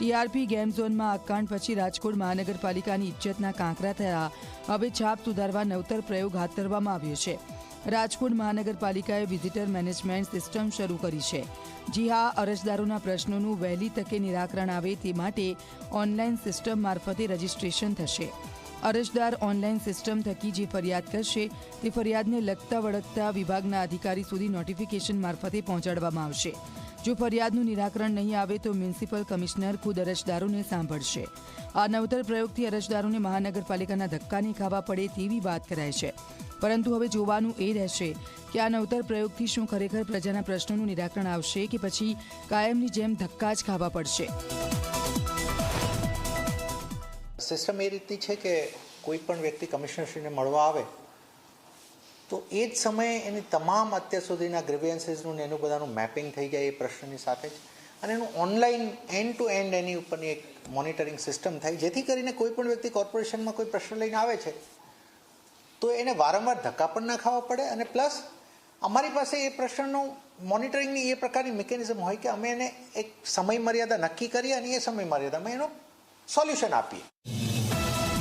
TRP game ઝોનમાં આકાંડ પછી રાજકોટ મહાનગરપાલિકાની ઇજ્જતના કાંકરા થયા. હવે છાપ સુધારવા નવતર પ્રયોગ હાથ ધરવામાં આવ્યો છે. રાજકોટ મહાનગરપાલિકાએ વિઝિટર મેનેજમેન્ટ સિસ્ટમ શરૂ કરી છે. જી હા, અરજદારોના પ્રશ્નોનું વહેલી તકે નિરાકરણ આવે તે માટે ઓનલાઈન સિસ્ટમ મારફતે રજીસ્ટ્રેશન થશે. અરજદાર ઓનલાઈન સિસ્ટમ થકી જે ફરિયાદ કરશે, તે ફરિયાદને લગતા વળગતા વિભાગના અધિકારી સુધી નોટિફિકેશન મારફતે પહોંચાડવામાં આવશે. જો ફરિયાદનું નિરાકરણ નહીં આવે તો મ્યુનિસિપલ કમિશનર ખુદ અરજદારોને સાંભળશે. આ નવતર પ્રયોગથી અરજદારોને મહાનગરપાલિકાના ધક્કા ખાવા પડે તેવી વાત કરાય છે. પરંતુ હવે જોવાનું એ રહેશે કે આ નવતર પ્રયોગથી શું ખરેખર પ્રજાના પ્રશ્નોનું નિરાકરણ આવશે કે પછી કાયમની જેમ ધક્કા જ ખાવા પડશે. સિસ્ટમ એ રીતની છે કે કોઈ પણ વ્યક્તિ કમિશનરશ્રીને મળવા આવે તો એ જ સમયે એની તમામ અત્યાર સુધીના ગ્રીવિયન્સીસનું એનું બધાનું મેપિંગ થઈ જાય એ પ્રશ્નની સાથે જ. અને એનું ઓનલાઈન એન્ડ ટુ એન્ડ એની ઉપરની એક મોનિટરિંગ સિસ્ટમ થાય, જેથી કરીને કોઈ પણ વ્યક્તિ કોર્પોરેશનમાં કોઈ પ્રશ્ન લઈને આવે છે, તો એને વારંવાર ધક્કા પણ ના ખાવા પડે અને પ્લસ અમારી પાસે એ પ્રશ્નનું મોનિટરિંગની એ પ્રકારની મિકેનિઝમ હોય કે અમે એને એક સમય મર્યાદા નક્કી કરીએ અને એ સમય મર્યાદામાં એનું સોલ્યુશન આપીએ.